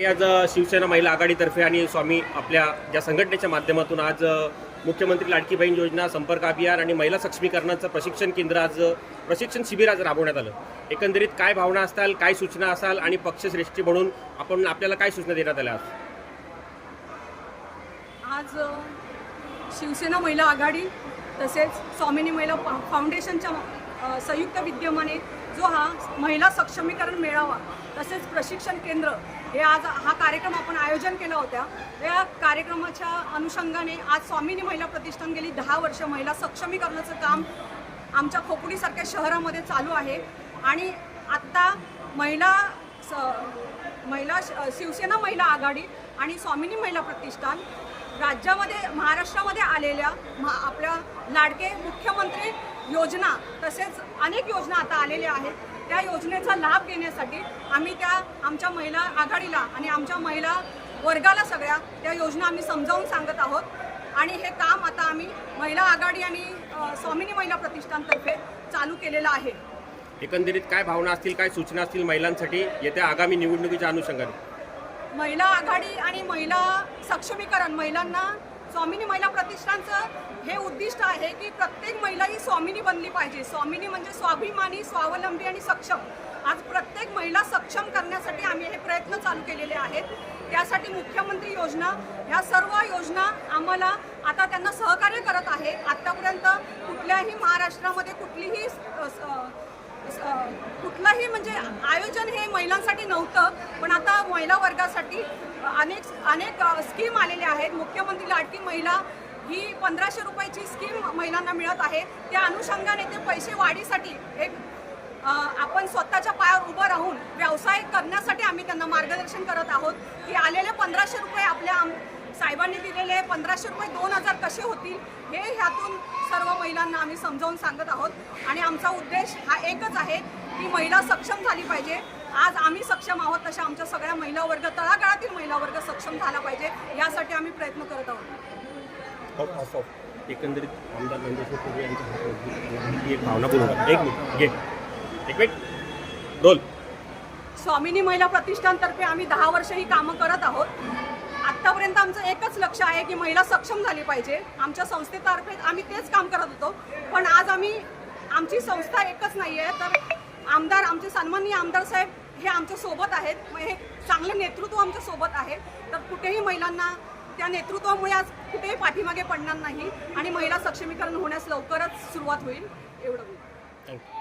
आज शिवसेना महिला आघाडीतर्फे आणि स्वामी आपल्या ज्या संघटनेच्या माध्यमातून आज मुख्यमंत्री लाडकी बहीण योजना संपर्क अभियान आणि महिला सक्षमीकरणाचं प्रशिक्षण केंद्र आज प्रशिक्षण शिबिर आज राबवण्यात आलं. एकंदरीत काय भावना असताल काय सूचना असाल आणि पक्षश्रेष्ठी म्हणून आपण आपल्याला काय सूचना देण्यात आल्या आज? आज शिवसेना महिला आघाडी तसेच स्वामिनी महिला फाउंडेशनच्या संयुक्त विद्यमाने जो हा महिला सक्षमीकरण मेळावा तसेच प्रशिक्षण केंद्र हे आज हा कार्यक्रम आपण आयोजन केला होता या कार्यक्रमाच्या अनुषंगाने आज स्वामिनी महिला प्रतिष्ठान गेली दहा वर्ष महिला सक्षमीकरणाचं काम आमच्या खोपोलीसारख्या शहरामध्ये चालू आहे. आणि आत्ता महिला स महिला श- शिवसेना महिला आघाडी आणि स्वामिनी महिला प्रतिष्ठान राज्यामध्ये महाराष्ट्रामध्ये आलेल्या महा आपल्या लाडके मुख्यमंत्री योजना तसेच अनेक योजना आता आलेल्या आहेत. त्या योजनेचा लाभ घेण्यासाठी आम्ही त्या आमच्या महिला आघाडीला आणि आमच्या महिला वर्गाला सगळ्या त्या योजना आम्ही समजावून सांगत आहोत. आणि हे काम आता आम्ही महिला आघाडी आणि स्वामिनी महिला प्रतिष्ठानतर्फे चालू केलेलं आहे. एकंदरीत काय भावना असतील काय सूचना असतील महिलांसाठी येत्या आगामी निवडणुकीच्या अनुषंगाने? महिला आघाडी आणि महिला सक्षमीकरण महिलांना स्वामिनी महिला प्रतिष्ठानचं हे उद्दिष्ट आहे की प्रत्येक महिला ही स्वामिनी बनली पाहिजे. स्वामिनी म्हणजे स्वाभिमानी स्वावलंबी आणि सक्षम. आज प्रत्येक महिला सक्षम करण्यासाठी आम्ही हे प्रयत्न चालू केलेले आहेत. त्यासाठी मुख्यमंत्री योजना ह्या सर्व योजना आम्हाला आता त्यांना सहकार्य करत आहे. आत्तापर्यंत कुठल्याही महाराष्ट्रामध्ये कुठलीही कुठलंही म्हणजे आयोजन हे महिलांसाठी नव्हतं पण आता महिला वर्गासाठी अनेक अनेक स्कीम आलेल्या आहेत. मुख्यमंत्री लाडकी महिला ही पंधराशे रुपयाची स्कीम महिलांना मिळत आहे. त्या अनुषंगाने ते पैसे वाढीसाठी एक आपण स्वतःच्या पायावर उभं राहून व्यवसाय करण्यासाठी आम्ही त्यांना मार्गदर्शन करत आहोत. की आलेले पंधराशे रुपये आपल्या साहेबांनी दिलेले पंधराशे रुपये दोन हजार कसे होतील हे ह्यातून सर्व महिलांना आम्ही समजावून सांगत आहोत. आणि आमचा उद्देश हा एकच आहे की महिला सक्षम झाली पाहिजे. आज आम्ही सक्षम आहोत तशा आमच्या सगळ्या महिला वर्ग तळागाळातील महिला वर्ग सक्षम झाला पाहिजे यासाठी आम्ही प्रयत्न करत आहोत. एकंदरीत आमदार नंदेश्वर कुर्वे यांच्या हातात ही एक भावना बोलू एक मिनिट घे. एक मिनिट. दोन स्वामिनी महिला प्रतिष्ठानतर्फे आम्ही दहा वर्ष ही कामं करत आहोत. आत्तापर्यंत आमचं एकच लक्ष आहे की महिला सक्षम झाली पाहिजे. आमच्या संस्थेतर्फे आम्ही तेच काम करत होतो. पण आज आम्ही आमची संस्था एकच नाही आहे तर आमदार आमचे सन्माननीय आमदार साहेब हे आमच्यासोबत आहेत. मग हे चांगलं नेतृत्व आमच्यासोबत आहे. तर कुठेही महिलांना त्या नेतृत्वामुळे आज कुठेही पाठीमागे पडणार नाही आणि महिला सक्षमीकरण होण्यास लवकरच सुरुवात होईल. एवढं थँक्यू